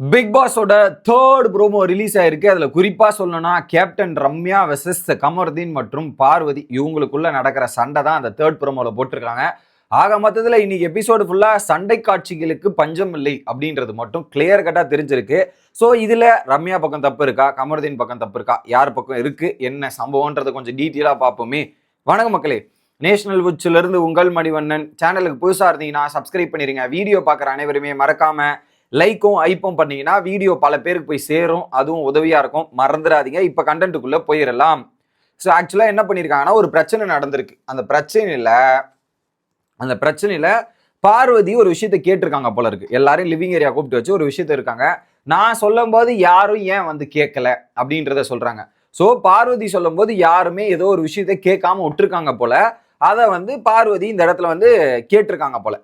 Big பாஸோட third promo release ஆயிருக்கு. அதில் குறிப்பாக சொல்லணும்னா கேப்டன் ரம்யா வெசஸ் கமர்தீன் மற்றும் பார்வதி இவங்களுக்குள்ள நடக்கிற சண்டை தான் அந்த தேர்ட் ப்ரோமோல போட்டிருக்காங்க. ஆக மொத்தத்தில் இன்னைக்கு எபிசோடு ஃபுல்லாக சண்டை காட்சிகளுக்கு பஞ்சம் இல்லை அப்படின்றது மட்டும் கிளியர் கட்டாக தெரிஞ்சிருக்கு. ஸோ இதில் ரம்யா பக்கம் தப்பு இருக்கா? கமருதீன் பக்கம் தப்பு இருக்கா? யார் பக்கம் இருக்குது என்ன சம்பவம்ன்றதை கொஞ்சம் டீட்டெயிலாக பார்ப்போமே. வணக்கம் மக்களே. நேஷனல் உச்சில உங்கள் மணிவண்ணன். சேனலுக்கு புதுசாக இருந்தீங்கன்னா சப்ஸ்கிரைப் பண்ணிடுங்க வீடியோ பார்க்குற அனைவருமே மறக்காமல் லைக்கும் ஐப்பும் பண்ணீங்கன்னா வீடியோ பல பேருக்கு போய் சேரும். அதுவும் உதவியாக இருக்கும். மறந்துடாதீங்க. இப்போ கண்டென்ட்டுக்குள்ளே போயிடலாம் ஸோ ஆக்சுவலாக என்ன பண்ணியிருக்காங்கன்னா ஒரு பிரச்சனை நடந்திருக்கு. அந்த பிரச்சனையில் அந்த பிரச்சனையில் பார்வதி ஒரு விஷயத்த கேட்டிருக்காங்க போல இருக்கு. எல்லாரும் லிவிங் ஏரியா கூப்பிட்டு வச்சு ஒரு விஷயத்த இருக்காங்க. நான் சொல்லும்போது யாரும் ஏன் வந்து கேட்கல அப்படின்றத சொல்றாங்க. ஸோ பார்வதி சொல்லும்போது யாருமே ஏதோ ஒரு விஷயத்த கேட்காம விட்டுருக்காங்க போல. அதை வந்து பார்வதி இந்த இடத்துல வந்து கேட்டிருக்காங்க போல.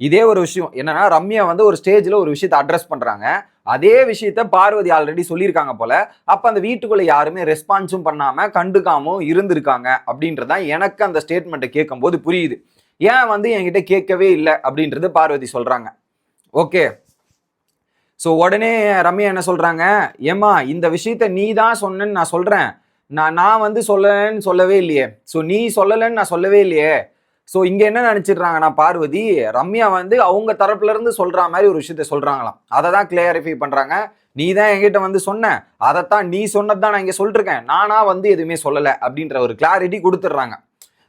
இதே ஒரு விஷயம். என்னன்னா ரம்யா வந்து ஒரு ஸ்டேஜில் ஒரு விஷயத்தை அட்ரஸ் பண்ணுறாங்க அதே விஷயத்த பார்வதி ஆல்ரெடி சொல்லியிருக்காங்க போல. அப்போ அந்த வீட்டுக்குள்ள யாருமே ரெஸ்பான்ஸும் பண்ணாமல் கண்டுக்காமல் இருந்திருக்காங்க அப்படின்றதான் எனக்கு அந்த ஸ்டேட்மெண்ட்டை கேட்கும்போது புரியுது. ஏன் வந்து என்கிட்ட கேட்கவே இல்லை அப்படின்றது பார்வதி சொல்கிறாங்க ஓகே ஸோ உடனே ரம்யா என்ன சொல்கிறாங்க ஏம்மா இந்த விஷயத்த நீ தான் சொன்னேன்னு நான் சொல்கிறேன் நான் நான் வந்து சொல்லலைன்னு சொல்லவே இல்லையே. ஸோ நீ சொல்லலைன்னு நான் சொல்லவே இல்லையே. ஸோ இங்கே என்ன நினச்சிடுறாங்கன்னா பார்வதி ரம்யா வந்து அவங்க தரப்புல இருந்து மாதிரி ஒரு விஷயத்த சொல்கிறாங்களாம் அதை தான் கிளியரிஃபை பண்ணுறாங்க நீ தான் என்கிட்ட வந்து சொன்ன. அதைத்தான் நீ சொன்னது தான் நான் இங்கே சொல்லிருக்கேன். நானாக வந்து எதுவுமே சொல்லலை அப்படின்ற ஒரு கிளாரிட்டி கொடுத்துட்றாங்க.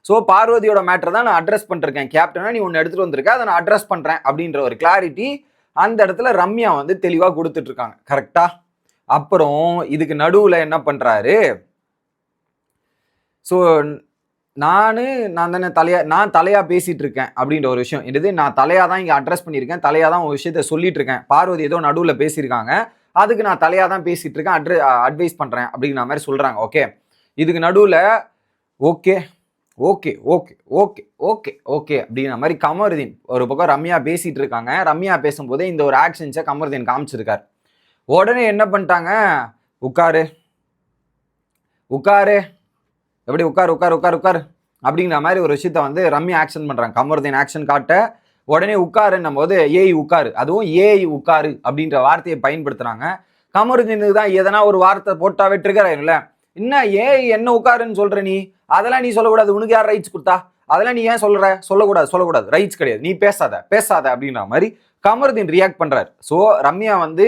ஸோ பார்வதியோட மேட்டர் தான் நான் அட்ரஸ் பண்ணிருக்கேன். கேப்டனாக நீ ஒன்று எடுத்துகிட்டு வந்திருக்க. அதை நான் அட்ரஸ் பண்ணுறேன் அப்படின்ற ஒரு கிளாரிட்டி அந்த இடத்துல ரம்யா வந்து தெளிவாக கொடுத்துட்ருக்காங்க. கரெக்டாக அப்புறம் இதுக்கு நடுவில் என்ன பண்ணுறாரு ஸோ நான் நான் தானே தலையா நான் தலையா பேசிட்டு இருக்கேன் அப்படின்ற ஒரு விஷயம். என்னது நான் தலையா தான் இங்கே அட்ரஸ் பண்ணியிருக்கேன் தலையா தான் ஒரு விஷயத்த சொல்லிட்டு இருக்கேன் பார்வதி ஏதோ நடுவில் பேசியிருக்காங்க. அதுக்கு நான் தலையா தான் பேசிட்டு இருக்கேன் அட்ர அட்வைஸ் பண்ணுறேன் அப்படிங்கிற மாதிரி சொல்கிறாங்க ஓகே இதுக்கு நடுவில் okay okay okay okay okay okay அப்படிங்கிற மாதிரி கமருதீன் ஒரு பக்கம் ரம்யா பேசிட்டு இருக்காங்க ரம்யா பேசும்போதே இந்த ஒரு ஆக்ஷன்ஸை கமருதீன் காமிச்சிருக்கார். உடனே என்ன பண்ணிட்டாங்க? உட்காரு. உட்காரு. எப்படி உட்காரு உட்காரு உட்காரு உட்காரு. அப்படிங்கிற மாதிரி ஒரு விஷயத்த வந்து ரம்யா ஆக்ஷன் பண்ணுறாங்க கமருதீன் ஆக்ஷன் காட்ட உடனே உட்காருன்னும் போது ஏய் உட்காரு. அதுவும் ஏய் உட்காரு அப்படின்ற வார்த்தையை பயன்படுத்துகிறாங்க கமருதீனுக்கு தான் எதனா ஒரு வார்த்தை போட்டாவே ட்ரிகர் ஆயிரும்ல என்ன ஏய் என்ன உட்காருன்னு சொல்கிற நீ? அதெல்லாம் நீ சொல்லக்கூடாது. உனக்கு யார் ரைட்ஸ் கொடுத்தா? அதெல்லாம் நீ ஏன் சொல்கிற சொல்லக்கூடாது சொல்லக்கூடாது. ரைட்ஸ் கிடையாது. நீ பேசாத பேசாத அப்படின்ற மாதிரி கமருதீன் ரியாக்ட் பண்ணுறாரு ஸோ ரம்யா வந்து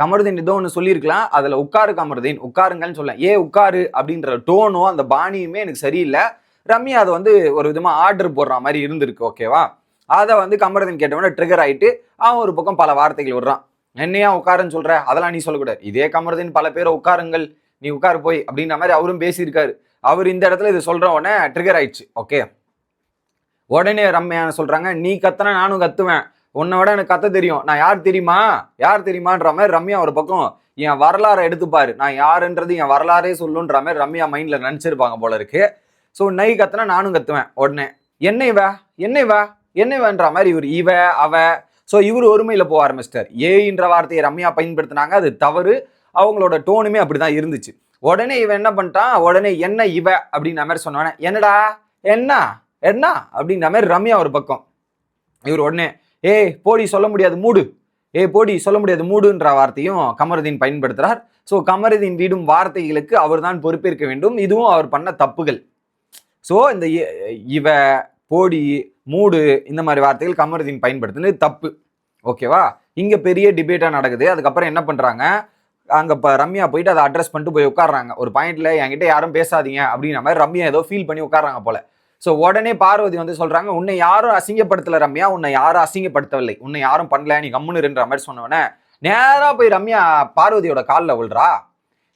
கமருதீன் ஏதோ ஒன்று சொல்லியிருக்கலாம். அதில் உட்காரு கமருதீன் உட்காருங்கன்னு சொல்ல. ஏ உட்காரு அப்படின்ற டோனும் அந்த பாணியுமே எனக்கு சரியில்லை. ரம்யா அதை வந்து ஒரு விதமாக ஆர்டர் போடுற மாதிரி இருந்திருக்கு ஓகேவா அதை வந்து கமரதன் கேட்டவொடனே ட்ரிகர் ஆயிட்டு அவன் ஒரு பக்கம் பல வார்த்தைகள் விடுறான். என்னையா உட்காருன்னு சொல்கிற அதெல்லாம் நீ சொல்லக்கூடாது. இதே கமரதன் பல பேரை உட்காருங்கள். நீ உட்காரு போய் அப்படின்ற மாதிரி அவரும் பேசியிருக்காரு. அவர் இந்த இடத்துல இது சொல்கிற உடனே ட்ரிகர் ஆயிடுச்சு ஓகே உடனே ரம்யா சொல்கிறாங்க நீ கத்தனா நானும் கத்துவேன். உன்னை விட எனக்கு கத்த தெரியும். நான் யார் தெரியுமா? யார் தெரியுமான்ற மாதிரி ரம்யா ஒரு பக்கம் என் வரலாறை எடுத்துப்பாரு. நான் யாருன்றது என் வரலாறே சொல்லுன்ற மாதிரி ரம்யா மைண்டில் நினச்சிருப்பாங்க போல இருக்கு. ஸோ நை கத்துனா நானும் கத்துவேன் உடனே. என்ன இவ என்ன இவ என்ன இவன்ற மாதிரி இவர் இவ அவ. ஸோ இவர் ஒருமையில் போக ஆரம்பிச்சிட்டார். ஏன்ற வார்த்தையை ரம்யா பயன்படுத்தினாங்க. அது தவறு. அவங்களோட டோனுமே அப்படிதான் இருந்துச்சு. உடனே இவன் என்ன பண்ணிட்டான்? உடனே என்ன இவ அப்படின்ற மாதிரி சொன்னவனே என்னடா? என்ன? என்ன? அப்படின்ற மாதிரி ரம்யா ஒரு பக்கம். இவர் உடனே ஏய் போடி சொல்ல முடியாது மூடு. ஏய் போடி சொல்ல முடியாது மூடுன்ற வார்த்தையும் கமருதீன் பயன்படுத்துகிறார் ஸோ கமருதீன் வீடும் வார்த்தைகளுக்கு அவர்தான் பொறுப்பேற்க வேண்டும். இதுவும் அவர் பண்ண தப்புகள். ஸோ இந்த இ- இவ போடி மூடு இந்த மாதிரி வார்த்தைகள் கமருதீன் பயன்படுத்துனது தப்பு. ஓகேவா இங்கே பெரிய டிபேட்டாக நடக்குது. அதுக்கப்புறம் என்ன பண்ணுறாங்க அங்கே இப்போ ரம்யா போயிட்டு அதை அட்ரஸ் பண்ணிட்டு போய் உட்காடுறாங்க ஒரு பாயிண்ட்ல என்கிட்ட யாரும் பேசாதீங்க அப்படின்ற மாதிரி ரம்யா ஏதோ ஃபீல் பண்ணி உட்கார்றாங்க போல. ஸோ உடனே பார்வதி வந்து சொல்கிறாங்க உன்னை யாரும் அசிங்கப்படுத்தலை ரம்யா. உன்னை யாரும் அசிங்கப்படுத்தவில்லை. உன்னை யாரும் பண்ணல. நீ கம்முன்னு மாதிரி சொன்னவனே நேராக போய் ரம்யா பார்வதியோட காலில் விழுறா.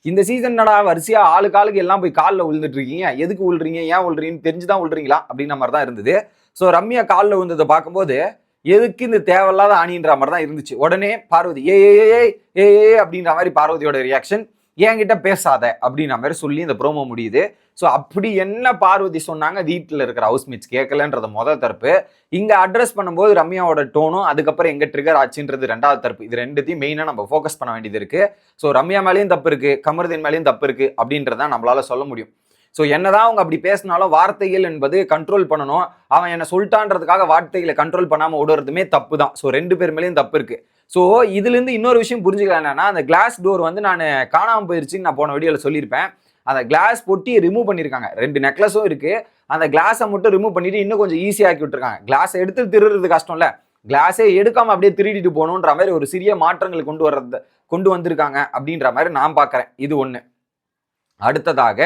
இந்த சீசன் என்னடா வரிசையா ஆளு காலுக்கு எல்லாம் போய் காலில் விழுந்துட்டு இருக்கீங்க எதுக்கு விழுறீங்க ஏன் விழுறீங்கன்னு தெரிஞ்சுதான் விழுறீங்களா அப்படின்ற மாதிரி தான் இருந்தது. ஸோ ரம்யா காலில் விழுந்ததை பார்க்கும்போது எதுக்கு இந்த தேவையில்லாத அணின்ற மாதிரி தான் இருந்துச்சு. உடனே பார்வதி ஏ ஏ ஏ ஏ அப்படின்ற மாதிரி பார்வதியோட ரியாக்ஷன் என்கிட்ட பேசாத அப்படின்ற மாதிரி சொல்லி இந்த ப்ரோமோ முடியுது. ஸோ அப்படி என்ன பார்வதி சொன்னாங்க? வீட்டில் இருக்கிற ஹவுஸ்மேட்ஸ் கேட்கலன்றது முதல் தரப்பு. இங்கே அட்ரஸ் பண்ணும்போது ரம்யாவோட டோனும் அதுக்கப்புறம் எங்கே ட்ரிகர் ஆச்சுன்றது ரெண்டாவது தரப்பு. இது ரெண்டுத்தையும் மெயினாக நம்ம ஃபோக்கஸ் பண்ண வேண்டியது இருக்குது ஸோ ரம்யா மேலேயும் தப்பு இருக்குது கமருதீன் மேலேயும் தப்பு இருக்குது அப்படின்றத நம்மளால சொல்ல முடியும். ஸோ என்னதான் அவங்க அப்படி பேசினாலும் வார்த்தைகள் என்பது கண்ட்ரோல் பண்ணணும். அவன் என்ன சொல்லிட்டான்றதுக்காக வார்த்தைகளை கண்ட்ரோல் பண்ணாமல் விடுறதுமே தப்பு தான் ஸோ ரெண்டு பேர் மேலேயும் தப்பு இருக்குது ஸோ இதுலேருந்து இன்னொரு விஷயம் புரிஞ்சுக்கலாம் என்னன்னா அந்த கிளாஸ் டோர் வந்து நான் காணாமல் போயிருச்சுன்னு நான் போன வீடியோவில் சொல்லியிருப்பேன். அந்த கிளாஸ் பொட்டி ரிமூவ் பண்ணியிருக்காங்க. ரெண்டு நெக்லஸும் இருக்குது அந்த கிளாஸை மட்டும் ரிமூவ் பண்ணிட்டு இன்னும் கொஞ்சம் ஈஸியாக்கி விட்டுருக்காங்க. கிளாஸை எடுத்து திருடுறது கஷ்டம்ல. கிளாஸே எடுக்காமல் அப்படியே திருடிட்டு போகணுன்ற மாதிரி ஒரு சிறிய மாற்றங்கள் கொண்டு வர்றது கொண்டு வந்திருக்காங்க அப்படின்ற மாதிரி நான் பார்க்குறேன். இது ஒன்று அடுத்ததாக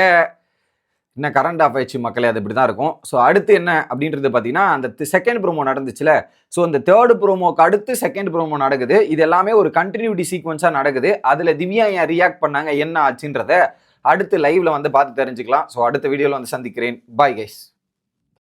இன்னும் கரண்ட் ஆஃப் ஆயிடுச்சு மக்களே அது இப்படி தான் இருக்கும். ஸோ அடுத்து என்ன அப்படின்றது பார்த்தீங்கன்னா அந்த செகண்ட் ப்ரோமோ நடந்துச்சுல. ஸோ அந்த தேர்டு ப்ரோமோக்கு அடுத்து செகண்ட் ப்ரோமோ நடக்குது. இது எல்லாமே ஒரு கண்டினியூட்டி சீக்வன்ஸாக நடக்குது. அதில் திவ்யா ஏன் ரியாக்ட் பண்ணாங்க? என்ன ஆச்சுன்றத அடுத்து லைவ்ல வந்து பார்த்து தெரிஞ்சுக்கலாம். ஸோ அடுத்த வீடியோவில் வந்து சந்திக்கிறேன். Bye guys